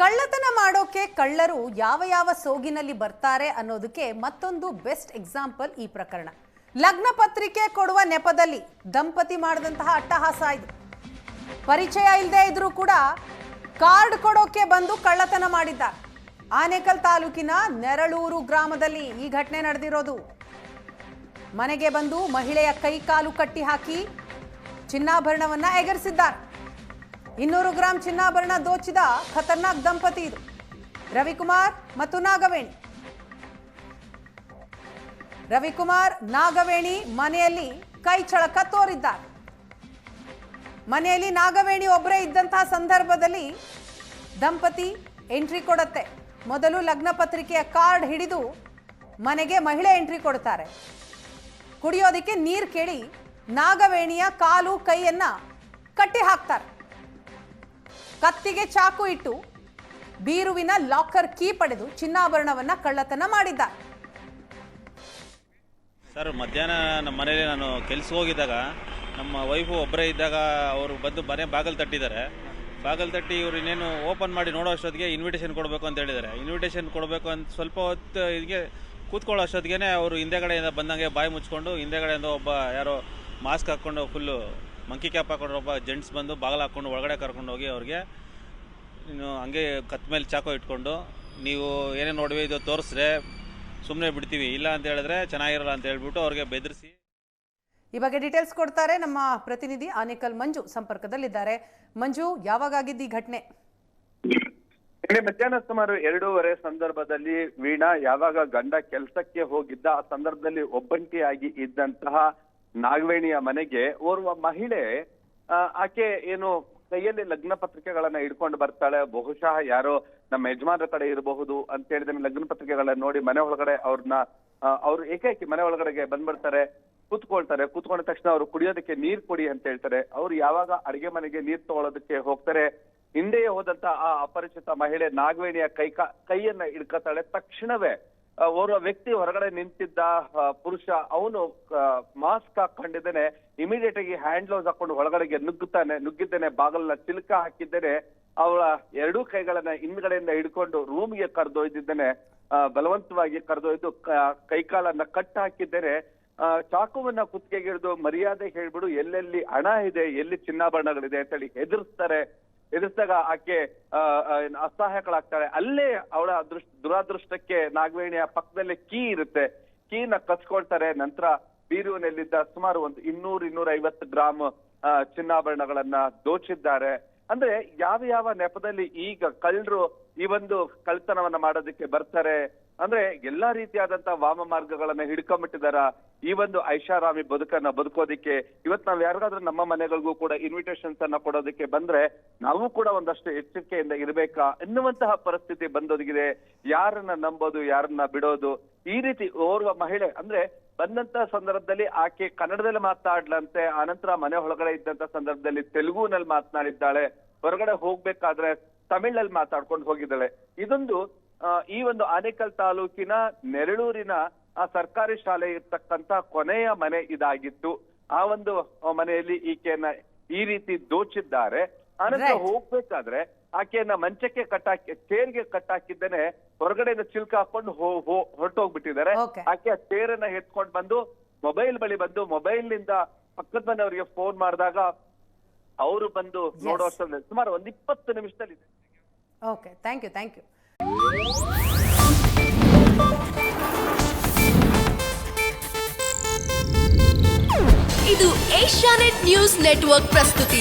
ಕಳ್ಳತನ ಮಾಡೋಕೆ ಕಳ್ಳರು ಯಾವ ಯಾವ ಸೋಗಿನಲ್ಲಿ ಬರ್ತಾರೆ ಅನ್ನೋದಕ್ಕೆ ಮತ್ತೊಂದು ಬೆಸ್ಟ್ ಎಕ್ಸಾಂಪಲ್ ಈ ಪ್ರಕರಣ. ಲಗ್ನ ಪತ್ರಿಕೆ ಕೊಡುವ ನೆಪದಲ್ಲಿ ದಂಪತಿ ಮಾಡಿದಂತಹ ಅಟ್ಟಹಾಸ ಇದು. ಪರಿಚಯ ಇಲ್ಲದೆ ಇದ್ರೂ ಕೂಡ ಕಾರ್ಡ್ ಕೊಡೋಕೆ ಬಂದು ಕಳ್ಳತನ ಮಾಡಿದ್ದ ಆನೇಕಲ್ ತಾಲೂಕಿನ ನೆರಳೂರು ಗ್ರಾಮದಲ್ಲಿ ಈ ಘಟನೆ ನಡೆದಿರೋದು. ಮನೆಗೆ ಬಂದು ಮಹಿಳೆಯ ಕೈ ಕಾಲು ಕಟ್ಟಿ ಹಾಕಿ ಚಿನ್ನಾಭರಣವನ್ನ ಎಗರಿಸಿದ್ದಾರೆ. ಇನ್ನೂರು ಗ್ರಾಂ ಚಿನ್ನಾಭರಣ ದೋಚಿದ ಖತರ್ನಾಕ್ ದಂಪತಿ ಇದು. ರವಿಕುಮಾರ್ ಮತ್ತು ನಾಗವೇಣಿ. ರವಿಕುಮಾರ್, ನಾಗವೇಣಿ ಮನೆಯಲ್ಲಿ ಕೈ ಚಳಕ ತೋರಿದ್ದಾರೆ. ಮನೆಯಲ್ಲಿ ನಾಗವೇಣಿ ಒಬ್ಬರೇ ಇದ್ದಂತಹ ಸಂದರ್ಭದಲ್ಲಿ ದಂಪತಿ ಎಂಟ್ರಿ ಕೊಡುತ್ತೆ. ಮೊದಲು ಲಗ್ನ ಪತ್ರಿಕೆಯ ಕಾರ್ಡ್ ಹಿಡಿದು ಮನೆಗೆ ಮಹಿಳೆ ಎಂಟ್ರಿ ಕೊಡ್ತಾರೆ. ಕುಡಿಯೋದಕ್ಕೆ ನೀರು ಕೇಳಿ ನಾಗವೇಣಿಯ ಕಾಲು ಕೈಯನ್ನ ಕಟ್ಟಿ ಹಾಕ್ತಾರೆ. ಕತ್ತಿಗೆ ಚಾಕು ಇಟ್ಟು ಬೀರುವಿನ ಲಾಕರ್ ಕೀ ಪಡೆದು ಚಿನ್ನಾಭರಣವನ್ನ ಕಳ್ಳತನ ಮಾಡಿದ್ದ. ಸರ್, ಮಧ್ಯಾಹ್ನ ನಮ್ಮ ಮನೇಲಿ ನಾನು ಕೆಲಸ ಹೋಗಿದ್ದಾಗ ನಮ್ಮ ವೈಫು ಒಬ್ಬರೇ ಇದ್ದಾಗ ಅವರು ಬಂದು ಮನೆ ಬಾಗಿಲು ತಟ್ಟಿದ್ದಾರೆ. ಬಾಗಿಲು ತಟ್ಟಿ ಇವ್ರು ಇನ್ನೇನು ಓಪನ್ ಮಾಡಿ ನೋಡೋ ಅಷ್ಟೊತ್ತಿಗೆ ಇನ್ವಿಟೇಷನ್ ಕೊಡಬೇಕು ಅಂತ ಹೇಳಿದ್ದಾರೆ. ಇನ್ವಿಟೇಷನ್ ಕೊಡಬೇಕು ಅಂತ ಸ್ವಲ್ಪ ಹೊತ್ತು ಇದಕ್ಕೆ ಕೂತ್ಕೊಳ್ಳೋ ಅಷ್ಟೊತ್ತಿಗೆ ಅವರು ಹಿಂದೆಗಡೆಯಿಂದ ಬಂದಂಗೆ ಬಾಯಿ ಮುಚ್ಕೊಂಡು ಹಿಂದೆಗಡೆಯಿಂದ ಒಬ್ಬ ಯಾರೋ ಮಾಸ್ಕ್ ಹಾಕ್ಕೊಂಡು ಫುಲ್ಲು ಮಂಕಿ ಕ್ಯಾಪ್ ಒಬ್ಬ ಜೆಂಟ್ಸ್ ಬಂದು ಬಾಗಿಲು ಹಾಕ್ಕೊಂಡು ಒಳಗಡೆ ಕರ್ಕೊಂಡು ಹೋಗಿ ಅವ್ರಿಗೆ ಇನ್ನು ಹಂಗೆ ಕತ್ ಮೇಲೆ ಚಾಕು ಇಟ್ಕೊಂಡು ನೀವು ಏನೇ ನೋಡುವೆ ಇದು ತೋರಿಸ್ರೆ ಸುಮ್ಮನೆ ಬಿಡ್ತೀವಿ. ಇಲ್ಲ ಅಂತ ಹೇಳಿದ್ರೆ ಚೆನ್ನಾಗಿರಲ್ಲ ಅಂತ ಹೇಳ್ಬಿಟ್ಟು ಅವ್ರಿಗೆ ಬೆದರಿಸಿ. ಈ ಬಗ್ಗೆ ಡೀಟೇಲ್ಸ್ ಕೊಡ್ತಾರೆ ನಮ್ಮ ಪ್ರತಿನಿಧಿ ಆನೇಕಲ್ ಮಂಜು ಸಂಪರ್ಕದಲ್ಲಿದ್ದಾರೆ. ಮಂಜು ಯಾವಾಗ ಯಾವಾಗಾಗಿದ್ದು ಈ ಘಟನೆ? ಮಧ್ಯಾಹ್ನ ಸುಮಾರು ಎರಡೂವರೆ ಸಂದರ್ಭದಲ್ಲಿ ವೀಣಾ ಯಾವಾಗ ಗಂಡ ಕೆಲಸಕ್ಕೆ ಹೋಗಿದ್ದ ಆ ಸಂದರ್ಭದಲ್ಲಿ ಒಬ್ಬಂಟಿಯಾಗಿ ಇದ್ದಂತಹ ನಾಗವೇಣಿಯ ಮನೆಗೆ ಓರ್ವ ಮಹಿಳೆ ಆಕೆ ಏನು ಕೈಯಲ್ಲಿ ಲಗ್ನ ಪತ್ರಿಕೆಗಳನ್ನ ಹಿಡ್ಕೊಂಡು ಬರ್ತಾಳೆ, ಬಹುಶಃ ಯಾರೋ ನಮ್ಮ ಯಜಮಾನರ ಕಡೆ ಇರಬಹುದು ಅಂತ ಹೇಳಿದ ಲಗ್ನ ಪತ್ರಿಕೆಗಳನ್ನ ನೋಡಿ ಮನೆ ಒಳಗಡೆ ಅವ್ರನ್ನ ಅವ್ರು ಏಕೈಕಿ ಮನೆ ಒಳಗಡೆಗೆ ಬಂದ್ಬಿಡ್ತಾರೆ, ಕೂತ್ಕೊಳ್ತಾರೆ, ಕೂತ್ಕೊಂಡ ತಕ್ಷಣ ಅವ್ರು ಕುಡಿಯೋದಕ್ಕೆ ನೀರ್ ಕೊಡಿ ಅಂತ ಹೇಳ್ತಾರೆ. ಅವ್ರು ಯಾವಾಗ ಅಡಿಗೆ ಮನೆಗೆ ನೀರ್ ತಗೊಳ್ಳೋದಕ್ಕೆ ಹೋಗ್ತಾರೆ, ಹಿಂದೆಯೇ ಹೋದಂತ ಆ ಅಪರಿಚಿತ ಮಹಿಳೆ ನಾಗವೇಣಿಯ ಕೈ ಕೈಯನ್ನ ಹಿಡ್ಕತಾಳೆ ತಕ್ಷಣವೇ. ಓರ್ವ ವ್ಯಕ್ತಿ ಹೊರಗಡೆ ನಿಂತಿದ್ದ ಪುರುಷ, ಅವನು ಮಾಸ್ಕ್ ಹಾಕೊಂಡಿದ್ದೇನೆ. ಇಮಿಡಿಯೇಟ್ ಆಗಿ ಹ್ಯಾಂಡ್ ಗ್ಲೌಸ್ ಹಾಕೊಂಡು ಒಳಗಡೆಗೆ ನುಗ್ಗುತ್ತಾನೆ, ನುಗ್ಗಿದ್ದೇನೆ, ಬಾಗಲನ್ನ ಚಿಲ್ಕ ಹಾಕಿದ್ದೇನೆ. ಅವಳ ಎರಡೂ ಕೈಗಳನ್ನ ಹಿಂದ್ಗಡೆಯಿಂದ ಹಿಡ್ಕೊಂಡು ರೂಮ್ಗೆ ಕರೆದೊಯ್ದಿದ್ದೇನೆ. ಬಲವಂತವಾಗಿ ಕರೆದೊಯ್ದು ಕೈಕಾಲನ್ನ ಕಟ್ ಹಾಕಿದ್ದೇನೆ. ಚಾಕುವನ್ನ ಕುತ್ತಿಗೆಗೆ ಹಿಡಿದು ಮರ್ಯಾದೆ ಹೇಳ್ಬಿಡು, ಎಲ್ಲೆಲ್ಲಿ ಹಣ ಇದೆ, ಎಲ್ಲಿ ಚಿನ್ನಾಭರಣಗಳಿದೆ ಅಂತೇಳಿ ಹೆದರ್ಸ್ತಾರೆ. ಎದುರಿಸಿದಾಗ ಆಕೆ ಅಸಹಾಯಕಳಾಗ್ತಾಳೆ. ಅಲ್ಲೇ ಅವಳ ಅದೃಷ್ಟ ದುರಾದೃಷ್ಟಕ್ಕೆ ನಾಗವೇಣಿಯ ಪಕ್ಕದಲ್ಲೇ ಕೀ ಇರುತ್ತೆ. ಕೀನ ಕಚ್ಕೊಳ್ತಾರೆ. ನಂತರ ಬೀರುವಿನಲ್ಲಿದ್ದ ಸುಮಾರು ಒಂದು ಇನ್ನೂರು ಇನ್ನೂರ ಐವತ್ತು ಗ್ರಾಮ್ ಚಿನ್ನಾಭರಣಗಳನ್ನ ದೋಚಿದ್ದಾರೆ. ಅಂದ್ರೆ ಯಾವ ಯಾವ ನೆಪದಲ್ಲಿ ಈಗ ಕಳ್ಳರು ಈ ಒಂದು ಕಳ್ತನವನ್ನ ಮಾಡೋದಕ್ಕೆ ಬರ್ತಾರೆ. ಅಂದ್ರೆ ಎಲ್ಲಾ ರೀತಿಯಾದಂತಹ ವಾಮ ಮಾರ್ಗಗಳನ್ನ ಹಿಡ್ಕೊಂಡ್ಬಿಟ್ಟಿದಾರ ಈ ಒಂದು ಐಷಾರಾಮಿ ಬದುಕನ್ನ ಬದುಕೋದಿಕ್ಕೆ. ಇವತ್ ನಾವ್ ಯಾರಿಗಾದ್ರೂ ನಮ್ಮ ಮನೆಗಳಿಗೂ ಕೂಡ ಇನ್ವಿಟೇಷನ್ಸ್ ಅನ್ನ ಕೊಡೋದಕ್ಕೆ ಬಂದ್ರೆ ನಾವು ಕೂಡ ಒಂದಷ್ಟು ಎಚ್ಚರಿಕೆಯಿಂದ ಇರ್ಬೇಕಾ ಎನ್ನುವಂತಹ ಪರಿಸ್ಥಿತಿ ಬಂದೊದಗಿದೆ. ಯಾರನ್ನ ನಂಬೋದು, ಯಾರನ್ನ ಬಿಡೋದು, ಈ ರೀತಿ ಓರ್ವ ಮಹಿಳೆ ಅಂದ್ರೆ ಬಂದಂತ ಸಂದರ್ಭದಲ್ಲಿ ಆಕೆ ಕನ್ನಡದಲ್ಲಿ ಮಾತಾಡ್ಲಂತೆ, ಆನಂತರ ಮನೆ ಒಳಗಡೆ ಇದ್ದಂತ ಸಂದರ್ಭದಲ್ಲಿ ತೆಲುಗುನಲ್ಲಿ ಮಾತನಾಡಿದ್ದಾಳೆ, ಹೊರಗಡೆ ಹೋಗ್ಬೇಕಾದ್ರೆ ತಮಿಳಲ್ಲಿ ಮಾತಾಡ್ಕೊಂಡು ಹೋಗಿದ್ದಾಳೆ. ಇದೊಂದು ಈ ಒಂದು ಆನೇಕಲ್ ತಾಲೂಕಿನ ನೆರಳೂರಿನ ಆ ಸರ್ಕಾರಿ ಶಾಲೆ ಇರ್ತಕ್ಕಂತ ಕೊನೆಯ ಮನೆ ಇದಾಗಿತ್ತು. ಆ ಒಂದು ಮನೆಯಲ್ಲಿ ಈಕೆಯನ್ನ ಈ ರೀತಿ ದೋಚಿದ್ದಾರೆ. ಆನಂತರ. ಹೋಗ್ಬೇಕಾದ್ರೆ ಆಕೆಯನ್ನ ಮಂಚಕ್ಕೆ ಕಟ್ಟಾಕಿ ಚೇರ್ಗೆ ಕಟ್ಟಾಕಿದ್ದೇನೆ ಹೊರಗಡೆಯಿಂದ ಚಿಲ್ಕ ಹಾಕೊಂಡು ಹೊರಟೋಗ್ಬಿಟ್ಟಿದ್ದಾರೆ. ಆಕೆ ಆ ಚೇರನ್ನ ಎತ್ಕೊಂಡು ಬಂದು ಮೊಬೈಲ್ ಬಳಿ ಬಂದು ಮೊಬೈಲ್ನಿಂದ ಪಕ್ಕದ ಮನೆಯವರಿಗೆ ಫೋನ್ ಮಾಡಿದಾಗ ಅವರು ಬಂದು ನೋಡೋಷ್ಟರಲ್ಲಿ ಸುಮಾರು ಒಂದ್ ಇಪ್ಪತ್ತು ನಿಮಿಷದಲ್ಲಿ ಇದೆ. Okay thank you thank you ಇದು ಏಷ್ಯಾನೆಟ್ ನ್ಯೂಸ್ ನೆಟ್ವರ್ಕ್ ಪ್ರಸ್ತುತಿ.